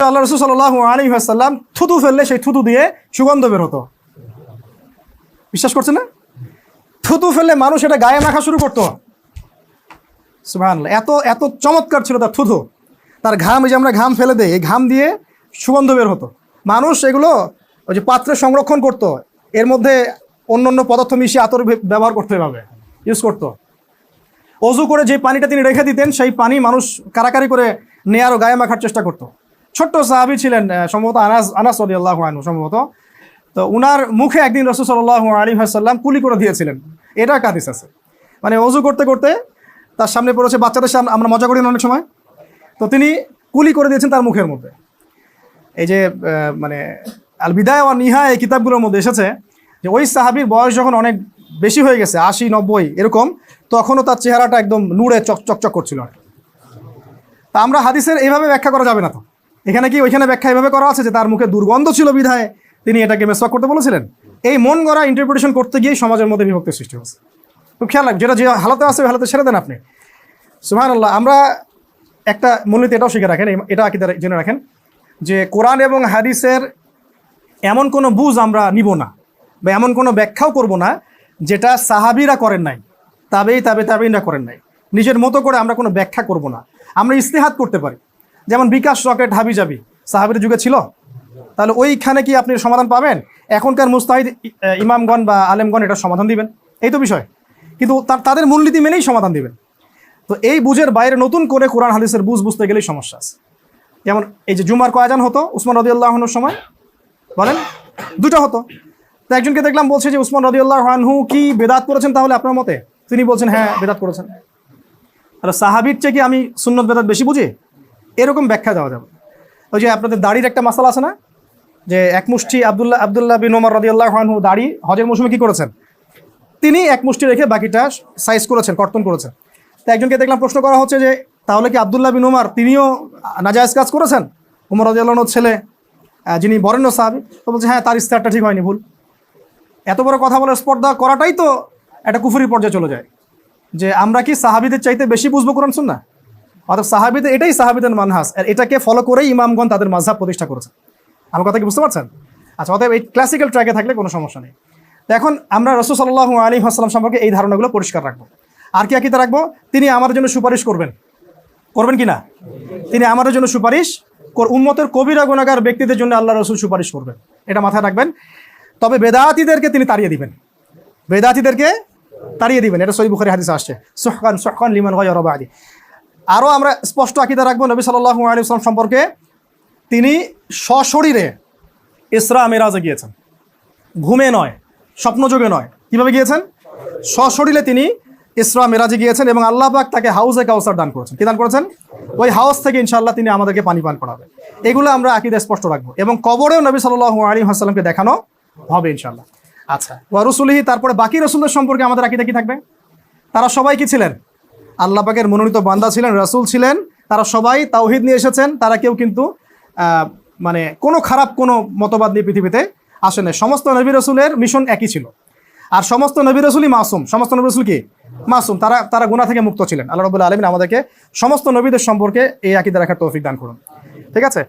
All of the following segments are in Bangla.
আল্লাহ রসুল সাল্লাহ আলী আসাল্লাম থুতু ফেললে সেই থুতু দিয়ে সুগন্ধ বের হতো বিশ্বাস করছে না? থুতু ফেললে মানুষ এটা গায়ে মাখা শুরু করতো। এত এত চমৎকার ছিল তার থুতু। তার ঘাম যে আমরা ঘাম ফেলে দেই, এই ঘাম দিয়ে সুগন্ধ বের হতো। মানুষ এগুলো ওই যে পাত্রে সংরক্ষণ করত, এর মধ্যে অন্য অন্য পদার্থ মিশিয়ে আতর ব্যবহার করতে হবে ইউজ করতো। অজু করে যে পানিটা তিনি রেখে দিতেন, সেই পানি মানুষ কারাকারি করে নেয়ার ও গায়ে মাখার চেষ্টা করতো। ছোট্ট সাহাবি ছিলেন সম্ভবত আনাস আনাস আল্লাহ আনু সম্ভবত। তো উনার মুখে একদিন রসুল সাল্লাহ আলী সাল্লাম কুলি করে দিয়েছিলেন। এটা কাদিস আছে। মানে অজু করতে করতে তার সামনে পড়েছে, বাচ্চাদের সামনে আমরা মজা করি অনেক সময়। তো তিনি কুলি করে দিয়েছেন তার মুখের মধ্যে। এই যে মানে আল বিদায় ও নিহা এই কিতাবগুলোর মধ্যে এসেছে যে ওই সাহাবির বয়স যখন অনেক বেশি হয়ে গেছে, আশি, নব্বই, এরকম, তখনও তার চেহারাটা একদম নূরে চক চকচক করছিল। আর তা আমরা হাদিসের এইভাবে ব্যাখ্যা করা যাবে না তো। এখানে কি ওইখানে ব্যাখ্যা এভাবে করা আছে যে তার মুখে দুর্গন্ধ ছিল বিধায় তিনি এটাকে মেসওয়াক করতে বলেছিলেন? এই মন গড়া ইন্টারপ্রিটেশন করতে গিয়ে সমাজের মধ্যে বিভক্তি সৃষ্টি হচ্ছে খুব খেয়াল রাখবেন, যেটা যে হালাতে আছে ওই হালাতে ছেড়ে দেন আপনি। সুহান আল্লাহ আমরা একটা মূলনীতি এটাও শিখে রাখেন এটা আকিদা জেনে রাখেন যে কোরআন এবং হাদিসের এমন কোনো বুঝ আমরা নিব না বা এমন কোনো ব্যাখ্যাও করব না যেটা সাহাবিরা করেন নাই, তাবেই তাবে তাবেইরা করেন নাই। নিজের মতো করে আমরা কোনো ব্যাখ্যা করব না। আমরা ইস্তেহাত করতে পারি। যেমন বিকাশ রকেট হাবি যাবি সাহাবির যুগে ছিল। তাহলে ওইখানে কি আপনি সমাধান পাবেন? এখনকার মুস্তাহিদ ইমামগণ বা আলেমগণ এটা সমাধান দিবেন। এই তো বিষয়। কিন্তু তাদের মূলনীতি মেনেই সমাধান দিবেন। তো এই বুঝের বাইরে নতুন করে কোরআন হাদিসের বুঝ বুঝতে গেলেই সমস্যা আছে। যেমন এই যে জুমার কয়াজান হতো উসমান রদিউল্লাহনুর সময়? বলেন, দুটো হতো। তো একজনকে দেখলাম বলছে যে উসমান রদিউল্লাহ আনহু কি বেদাত করেছেন তাহলে আপনার মতে? তিনি বলছেন হ্যাঁ বেদাত করেছেন। আর সাহাবির চেয়ে কি আমি সুন্নত বেদাত বেশি বুঝি? এরকম ব্যাখ্যা দেওয়া যাবে। ওই যে আপনাদের দাড়ির একটা মাসালা আছে না? যে এক মুষ্টি আবদুল্লাহ আবদুল্লাহ বিন ওমর রদিউল্লাহ আনহু দাড়ি হজের মৌসুমে কি করেছেন? তিনি এক মুষ্টি রেখে বাকিটা সাইজ করেছেন, কর্তন করেছেন। তো একজনকে দেখলাম প্রশ্ন করা হচ্ছে যে, তাহলে কি আবদুল্লাহ বিন উমার তিনিও নাজায়জ কাজ করেছেন? উমর রাজিয়াল্লাহর ছেলে যিনি বরেণ্য সাহাবি। তো বলছে হ্যাঁ তার ইস্তারটা ঠিক হয়নি, ভুল। এত বড় কথা বলার স্পর্ধা করাটাই তো একটা কুফুরি পর্যায়ে চলে যায়। যে আমরা কি সাহাবিদের চাইতে বেশি বুঝব কোরআন শুন না অর্থাৎ সাহাবিদের এটাই সাহাবিদের মানহাস আর এটাকে ফলো করেই ইমামগণ তাদের মাঝহাব প্রতিষ্ঠা করেছে আমার কথা কি বুঝতে পারছেন? আচ্ছা অতএব এই ক্লাসিক্যাল ট্র্যাকে থাকলে কোনো সমস্যা নেই। এখন আমরা রসুল সাল্লাহ আলী আসসালাম সম্পর্কে এই ধারণাগুলো পরিষ্কার রাখব। আর কি আকিতে রাখব? তিনি আমার জন্য সুপারিশ করবেন। করবেন কি না? তিনি আমাদের জন্য সুপারিশ উম্মতের কবিরা গুণাগার ব্যক্তিদের জন্য আল্লাহ রসুল সুপারিশ করবেন। এটা মাথায় রাখবেন। তবে বেদাতিদেরকে তিনি তাড়িয়ে দিবেন। বেদাতিদেরকে তাড়িয়ে দিবেন। এটা সই বুখারি হাদিস আসছে। সুহকান সুহকান লিমান গয়রবা আদি আরও আমরা স্পষ্ট আকিদা রাখব নবী সাল্লাহু আলী ইসলাম সম্পর্কে। তিনি সশরীরে ইসরা মেরাজে গিয়েছেন। ঘুমে নয় স্বপ্নযোগে নয়। কীভাবে গিয়েছেন? সশরীরে তিনি ইসরা মেরাজে গিয়েছেন এবং আল্লাহ পাক তাকে হাউসে কাউসার দান করেছেন। কি দান করেছেন? ওই হাউস থেকে ইনশাল্লাহ তিনি আমাদেরকে পানি পান করাবে। এগুলো আমরা আকিদা স্পষ্ট রাখব এবং কবরেও নবী সাল্লাহু আলী হাসালামকে দেখানো হবে ইনশাল্লাহ আচ্ছা। ওয়া রসুলিহি তারপরে বাকি রসুলদের সম্পর্কে আমাদের আকিদা কি থাকবে? তারা সবাই কি ছিলেন? আল্লাহ পাকের মনোনীত বান্দা ছিলেন, রাসূল ছিলেন, তারা সবাই তাওহিদ নিয়ে এসেছেন, তারা কেউ কিন্তু মানে কোনো খারাপ কোনো মতবাদ নিয়ে পৃথিবীতে আসে না সমস্ত নবী রসুলের মিশন একই ছিল। আর সমস্ত নবী রসুলই মাসুম। সমস্ত নবী রসুল কি? মাসুম। তারা তারা গুণা থেকে মুক্ত ছিলেন। আল্লাহ রবুল্লা আলমিন আমাদেরকে সমস্ত নবীদের সম্পর্কে এই আকিদা রাখার তৌফিক দান করুন। ঠিক আছে?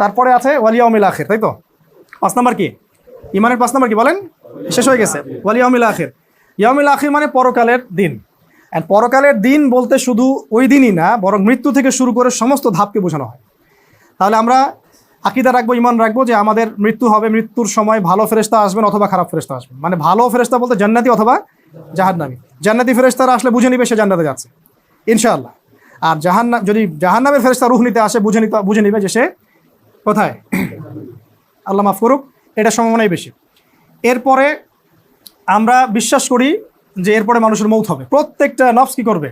তারপরে আছে ওয়ালিয়াউমিল আখির, তাই তো? পাঁচ নাম্বার কি? ইমানের পাঁচ নাম্বার কি বলেন? শেষ হয়ে গেছে। ওয়ালিয়াউমিল আখির। ইয়াউমিল আখির মানে পরকালের দিন। অ্যান্ড পরকালের দিন বলতে শুধু ওই দিনই না, বরং মৃত্যু থেকে শুরু করে সমস্ত ধাপকে বোঝানো হয়। তাহলে আমরা আকিদা রাখব ইমান রাখব যে আমাদের মৃত্যু হবে, মৃত্যুর সময় ভালো ফেরেস্তা আসবেন অথবা খারাপ ফেরেস্তা আসবেন। মানে ভালো ফেরেস্তা বলতে জান্নাতি অথবা জাহান্নামি। জান্নাতি ফেরেস্তারা আসলে বুঝে নিবে সে জান্নাতে যাচ্ছে। ইনশাআল্লাহ। আর জাহান্না, যদি জাহান্নামের ফেরেস্তা রুহ নিতে আসে, বুঝে নিতে, বুঝে নিবে যে সে কোথায়। আল্লাহ মাফ করুক, এটা সম্ভাবনাই বেশি। এরপরে আমরা বিশ্বাস করি যে এরপরে মানুষের মৌত হবে। প্রত্যেকটা নফস কি করবে?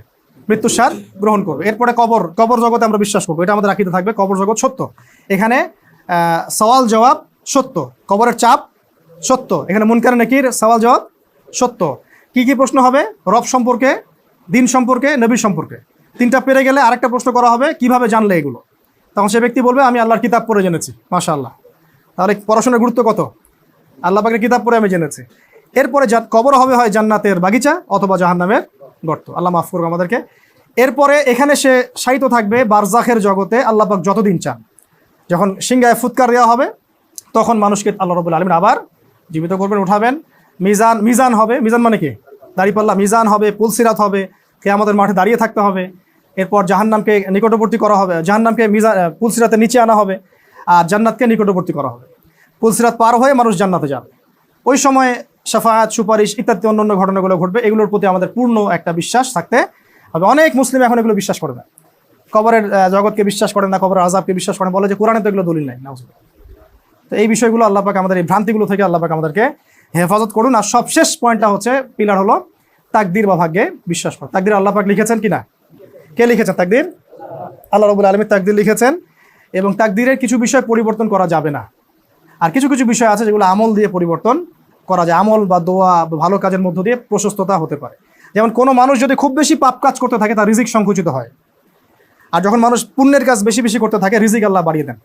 মৃত্যুর স্বাদ গ্রহণ করবে। এরপরে কবর কবর জগতে আমরা বিশ্বাস করব। এটা আমাদের রাখিতে থাকবে, কবর জগৎ সত্য। এখানে সওয়াল জবাব সত্য। কবরের চাপ সত্য। এখানে মুনকার নাকির সওয়াল জবাব সত্য। কি কি প্রশ্ন হবে? রব সম্পর্কে, দিন সম্পর্কে, নবী সম্পর্কে। তিনটা পেরে গেলে আরেকটা প্রশ্ন করা হবে, কীভাবে জানলে এগুলো? তখন সে ব্যক্তি বলবে, আমি আল্লাহর কিতাব পড়ে জেনেছি। মাশা আল্লাহ তাহলে পড়াশোনার গুরুত্ব কত? আল্লাহ পাকের কিতাব পড়ে আমি জেনেছি। এরপরে কবর হবে হয় জান্নাতের বাগিচা অথবা জাহান্নামের গর্ত। আল্লাহ মাফ করুক আমাদেরকে। এরপরে এখানে সে সাহিত্য থাকবে বারজাখের জগতে আল্লাহ পাক যতদিন চান। যখন সিংহায় ফুৎকার দেওয়া হবে তখন মানুষকে আল্লাহ রবুল আলমিন আবার জীবিত করবেন উঠাবেন। মিজান মিজান হবে মিজান মানে কি? দাঁড়িপাল্লা মিজান হবে পুলসিরাত হবে কে আমাদের মাঠে দাঁড়িয়ে থাকতে হবে। এরপর জাহান্নামকে নিকটবর্তী করা হবে জাহান্নামকে মিজান আহ, পুলসিরাতে নিচে আনা হবে আর জান্নাতকে নিকটবর্তী করা হবে। পুলসিরাত পার হয়ে মানুষ জান্নাতে যাবে। ওই সময় সাফায়াত, সুপারিশ ইত্যাদি অন্যান্য ঘটনাগুলো ঘটবে, এগুলোর প্রতি আমাদের পূর্ণ একটা বিশ্বাস থাকতে হবে। অনেক মুসলিম এখন এগুলো বিশ্বাস করে না। কবরের জগৎকে বিশ্বাস করে না, কবরের আজাবকে বিশ্বাস করে বলে যে কোরআনে তো এগুলো দলিল নাই। তো এই বিষয়গুলো আল্লাহ পাক আমাদের, এই ভ্রান্তিগুলো থেকে আল্লাহ পাক আমাদেরকে হেফাজত করুন। আর সবশেষ পয়েন্টটা হচ্ছে, পিলার হলো তাকদির বা ভাগ্যে বিশ্বাস করা। তাকদির আল্লাহ পাক লিখেছেন কিনা? কে লিখেছেন তাকদির? আল্লাহ রবুল আলমীর তাকদির লিখেছেন। এবং তাকদিরের কিছু বিষয় পরিবর্তন করা যাবে না। আর কিছু কিছু বিষয় আছে যেগুলো আমল দিয়ে পরিবর্তন করা যায়, আমল বা দোয়া বা ভালো কাজের মধ্য দিয়ে প্রশস্ততা হতে পারে। যেমন কোনো মানুষ যদি খুব বেশি পাপ কাজ করতে থাকে, তার রিজিক সংকুচিত হয়। আর যখন মানুষ পুণ্যের কাজ বেশি বেশি করতে থাকে, রিজিক আল্লাহ বাড়িয়ে দেন।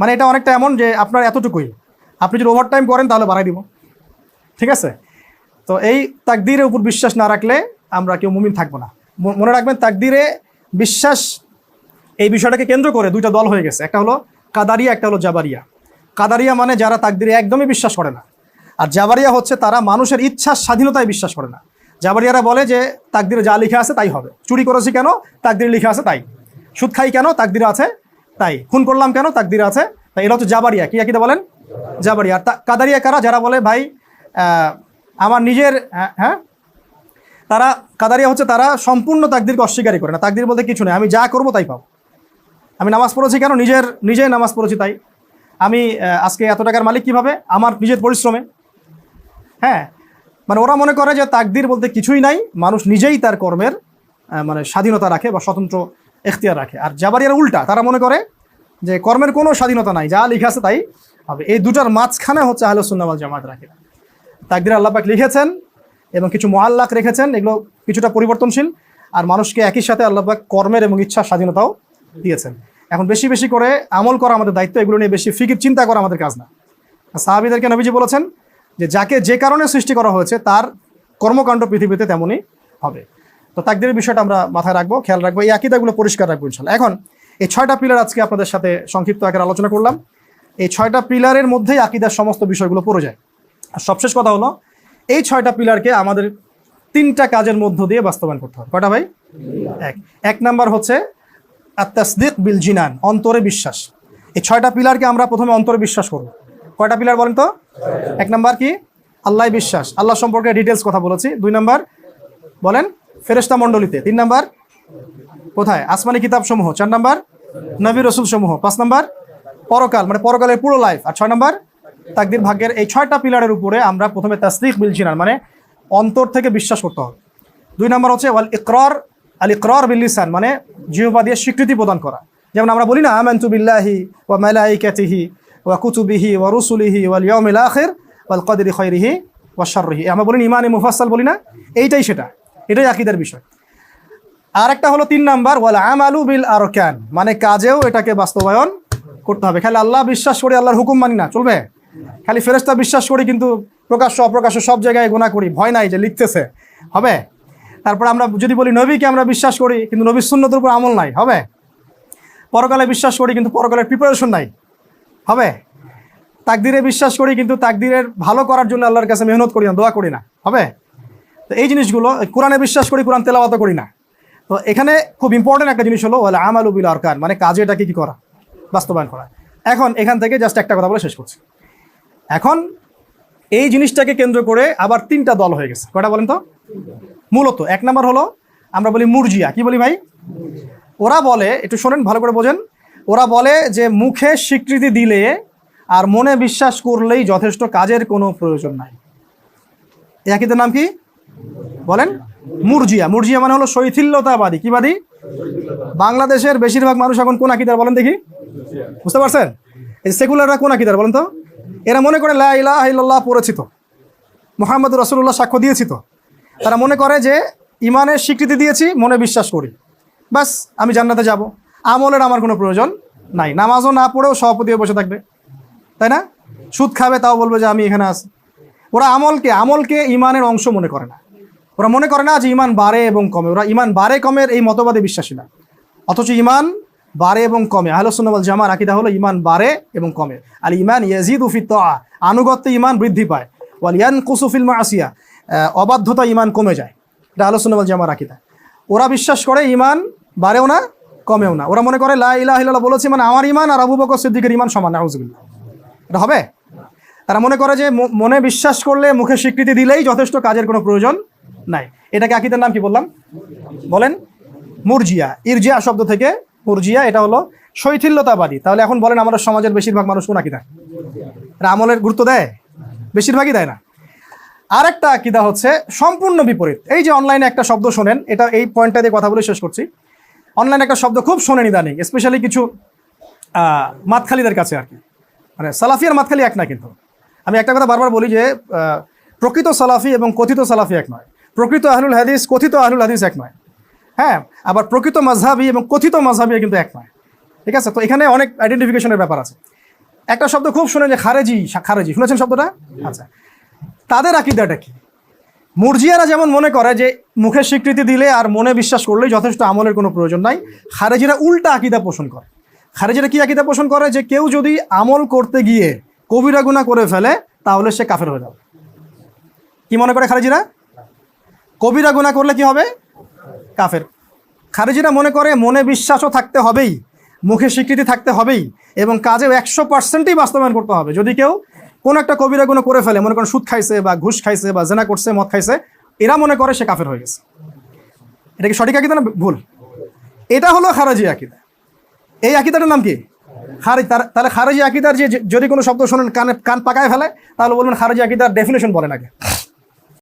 মানে এটা অনেকটা এমন যে আপনার এতটুকুই। আপনি যদি ওভার টাইম করেন, তাহলে বাড়াই দিব। ঠিক আছে? তো এই তাকদিরের উপর বিশ্বাস না রাখলে আমরা কেউ মুমিন থাকব না। মনে রাখবেন, তাকদিরে বিশ্বাস এই বিষয়টাকে কেন্দ্র করে দুইটা দল হয়ে গেছে। একটা হলো কাদারিয়া, একটা হলো জাবারিয়া। কাদারিয়া মানে যারা তাকদিরে একদমই বিশ্বাস করে না। আর জাবারিয়া হচ্ছে তারা মানুষের ইচ্ছার স্বাধীনতায় বিশ্বাস করে না। জাবারিয়ারা বলে যে তাকদিরে যা লিখে আছে তাই হবে। চুরি করেছি কেন? তাকদিরে লিখে আছে তাই। সুদ খাই কেন? তাকদিরে আছে তাই। খুন করলাম কেন? তাকদিরে আছে তাই। এটা হচ্ছে জাবারিয়া। কি একইটা বলেন? জাবারিয়া। আর কাদারিয়া কারা? যারা বলে ভাই আমার নিজের হ্যাঁ, হ্যাঁ? তারা কাদারিয়া হচ্ছে তারা সম্পূর্ণ তাকদিরকে অস্বীকারই করে না। তাকদির বলতে কিছু নেই। আমি যা করব তাই পাবো। আমি নামাজ পড়েছি কেন? নিজের নিজে নামাজ পড়েছি তাই। আমি আজকে এত টাকার মালিক কীভাবে? আমার নিজের পরিশ্রমে। হ্যাঁ মানে ওরা মনে করে যে তাকদির বলতে কিছুই নাই, মানুষ নিজেই তার কর্মের মানে স্বাধীনতা রাখে বা স্বতন্ত্র এখতিয়ার রাখে। আর জাবারিয়ার উল্টা, তারা মনে করে যে কর্মের কোনো স্বাধীনতা নাই, যা লিখা আছে তাই হবে। এই দুটার মাঝখানে হচ্ছে আহলে আহলুসুন্নাওয়াল জামাত রাখে। তাকদির আল্লাপাক লিখেছেন এবং কিছু মোয়াল্লাক রেখেছেন, এগুলো কিছুটা পরিবর্তনশীল, আর মানুষকে একই সাথে আল্লাপাক কর্মের এবং ইচ্ছার স্বাধীনতাও দিয়েছেন। এখন বেশি বেশি করে আমল করা আমাদের দায়িত্ব, এগুলো নিয়ে বেশি ফিকির, চিন্তা করা আমাদের কাজ না। সাহাবিদেরকে নবীজি বলেছেন যে যাকে যে কারণে সৃষ্টি করা হয়েছে, তার কর্মকাণ্ড পৃথিবীতে তেমনই হবে। তো তাকদিরের বিষয়টা আমরা মাথায় রাখব, খেয়াল রাখব, এই আকিদাগুলো পরিষ্কার রাখব ইনশাল্লাহ। এখন, এই ছয়টা পিলার আজকে আপনাদের সাথে সংক্ষিপ্ত আকারে আলোচনা করলাম। এই ছয়টা পিলারের মধ্যেই আকিদার সমস্ত বিষয়গুলো পড়ে যায়। আর সবশেষ কথা হলো, এই ছয়টা পিলারকে আমাদের তিনটা কাজের মধ্য দিয়ে বাস্তবায়ন করতে হবে। কয়টা ভাই? এক। এক নাম্বার হচ্ছে আত্মাসদিক বিল জিনান অন্তরে বিশ্বাস। এই ছয়টা পিলারকে আমরা প্রথমে অন্তরে বিশ্বাস করব। কয়টা পিলার বলেন তো? এক নাম্বার কি? আল্লাহ বিশ্বাস। আল্লাহ সম্পর্কে ডিটেলস কথা বলেছি। দুই নাম্বার, বলেন ফেরেস্তা মণ্ডলীতে। তিন নাম্বার, কোথায়? আসমানি কিতাব সমূহ চার নাম্বার, নবী রসুল সমূহ পাঁচ নাম্বার, পরকাল মানে পরকালের পুরো লাইফ আর ছয় নাম্বার, তাকদির ভাগ্যের এই ছয়টা পিলারের উপরে আমরা প্রথমে তাসদিক বিলছিলাম মানে অন্তর থেকে বিশ্বাস করতে হবে। দুই নাম্বার হচ্ছে, ওয়াল ইকরার, আল ইকরার বিল্লিসান মানে জিহবা দিয়ে স্বীকৃতি প্রদান করা। যেমন আমরা বলি না, আমানতু বিল্লাহি ওয়া মালাইকাতিহি ওয়া কুতুবিহি ওয়া রুসুলিহি ওয়াল ইয়াউমিল আখির ওয়াল কদরি খাইরিহি ওয়া শাররিহি। আমরা বলি ইমানে মুফাসসাল বলি না, এইটাই সেটা, এটাই আকীদার বিষয়। আর একটা হলো তিন নাম্বার, ওয়াল আমালু বিল আরকান মানে কাজেও এটাকে বাস্তবায়ন করতে হবে। খালি আল্লাহ বিশ্বাস করি আল্লাহর হুকুম মানি না, চলবে? খালি ফেরেস্তা বিশ্বাস করি কিন্তু প্রকাশ্য, অপ্রকাশ্য সব জায়গায় গোনা করি, ভয় নাই যে লিখতেছে। হবে? তারপর আমরা যদি বলি নবীকে আমরা বিশ্বাস করি, কিন্তু নবীর সুন্নতের উপর আমল নাই, হবে? পরকালে বিশ্বাস করি, কিন্তু পরকালের প্রিপারেশন নাই, হবে? তাকদিরে বিশ্বাস করি, কিন্তু তাকদিরের ভালো করার জন্য আল্লাহর কাছে মেহনত করি না, দোয়া করি না। হবে? তো এই জিনিসগুলো, কোরআনে বিশ্বাস করি, কোরআন তেলাওয়াত করি না। তো এখানে খুব ইম্পর্টেন্ট একটা জিনিস হলো, ওয়ালা আমালু বিল আরকান মানে কাজে এটাকে কি করা? বাস্তবায়ন করা। এখন এখান থেকে জাস্ট একটা কথা বলে শেষ করছি। এখন এই জিনিসটাকে কেন্দ্র করে আবার তিনটা দল হয়ে গেছে। কটা বলেন তো? মূলত এক নাম্বার হলো, আমরা বলি মুরজিয়া। কি বলি ভাই? ওরা বলে, একটু শোনেন, ভালো করে বোঝেন। ওরা বলে যে, মুখে স্বীকৃতি দিলে আর মনে বিশ্বাস করলেই যথেষ্ট কাজের কোনো প্রয়োজন নাই। এই একইদের নাম কি? বলেন। মুরজিয়া। মুরজিয়া মানে হলো শৈথিল্যতাবাদী। কি বাদী? বাংলাদেশের বেশিরভাগ মানুষ এখন কোন আকিদার বলেন দেখি। বুঝতে পারছেন? এই সেকুলাররা কোন আকিদার বলেন তো? এরা মনে করে লা ইলাহা ইল্লাল্লাহ পড়েছি তো। মোহাম্মদ রসুল্লাহ সাক্ষ্য দিয়েছি তো। তারা মনে করে যে ইমানের স্বীকৃতি দিয়েছি, মনে বিশ্বাস করি। বাস আমি জান্নাতে যাব। আমলের আমার কোনো প্রয়োজন নাই। নামাজও না পড়েও সভাপতি হয়ে বসে থাকবে। তাই না? সুদ খাবে, তাও বলবে যে আমি এখানে আছি। ওরা আমলকে আমলকে ইমানের অংশ মনে করে না। ওরা মনে করে না যে ইমান বাড়ে এবং কমে। ওরা ইমান বাড়ে কমের এই মতবাদে বিশ্বাসী না। অথচ ইমান বাড়ে এবং কমে। আহলসুন্নবল জামার আকিদা হলো ইমান বাড়ে এবং কমে। আর ইমান ইয়াজিদ উফি তোয়া আনুগত্যে ইমান বৃদ্ধি পায়। ওয়াল ইয়ান কুসুফিল আসিয়া অবাধ্যতা ইমান কমে যায়। এটা আহলসুন্নবল জামার আকিদা। ওরা বিশ্বাস করে ইমান বাড়েও না, কমেও না। ওরা মনে করে লা ইলাহা বলেছি মানে আমার ইমান আর আবু বকর সিদ্দিকের ইমান সমান, নাউজুবিল্লাহ। এটা হবে? তারা মনে করে যে মনে বিশ্বাস করলে মুখে স্বীকৃতি দিলেই যথেষ্ট কাজের কোনো প্রয়োজন নাই। এটাকে আকিদের নাম কি বললাম? বলেন, মুরজিয়া, ইরজিয়া শব্দ থেকে মুরজিয়া, এটা হলো শৈথিল্যতাবাদী। তাহলে এখন বলেন আমাদের সমাজের বেশিরভাগ মানুষ কোন আকিদা? এরা আমলের গুরুত্ব দেয়? বেশিরভাগই দেয় না। আরেকটা আকিদা হচ্ছে সম্পূর্ণ বিপরীত। এই যে অনলাইনে একটা শব্দ শোনেন, এটা এই পয়েন্টটা দিয়ে কথা বলে শেষ করছি। অনলাইনে একটা শব্দ খুব শোনেন ইদানিং স্পেশালি কিছু মাতখালিদের কাছে আর কি। মানে সালাফি আর মাতখালি এক না কিন্তু। আমি একটা কথা বারবার বলি যে প্রকৃত সালাফি এবং কথিত সালাফি এক নয়। প্রকৃত আহলুল হাদিস, কথিত আহলুল হাদিস এক নয়। হ্যাঁ আবার প্রকৃত মাঝহাবি এবং কথিত মাঝহাবি কিন্তু এক নয়। ঠিক আছে? তো এখানে অনেক আইডেন্টিফিকেশনের ব্যাপার আছে। একটা শব্দ খুব শুনে যে খারেজি খারেজি, শুনেছেন শব্দটা? আচ্ছা। তাদের আকিদাটা কি? মুরজিয়ারা যেমন মনে করে যে মুখে স্বীকৃতি দিলে আর মনে বিশ্বাস করলেই যথেষ্ট আমলের কোনো প্রয়োজন নাই, খারেজিরা উল্টা আকিদা পোষণ করে। খারেজিরা কি আকিদা পোষণ করে যে কেউ যদি আমল করতে গিয়ে কবিরা গুণা করে ফেলে, তাহলে সে কাফের হয়ে যাবে? কি মনে করে খারেজিরা? কবিরা গুণা করলে কি হবে? কাফের। খারেজিরা মনে করে মনে বিশ্বাসও থাকতে হবেই, মুখে স্বীকৃতি থাকতে হবেই, এবং কাজেও একশো পার্সেন্টই বাস্তবায়ন করতে হবে। যদি কেউ কোনো একটা কবিরা গুণ করে ফেলে, মনে করেন সুদ খাইছে বা ঘুষ খাইছে বা জেনা করছে, মদ খাইছে, এরা মনে করে সে কাফের হয়ে গেছে। এটা কি সঠিক আকিদা না ভুল? এটা হলো খারাজি আকিদা। এই আকিদাটার নাম কি? খারিজ, তার- তাহলে খারেজি আকিদার যে যদি কোনো শব্দ শোনেন, কানে, কান পাকায় ফেলে, তাহলে বলবেন খারেজি আকিদার ডেফিনেশন বলেন আগে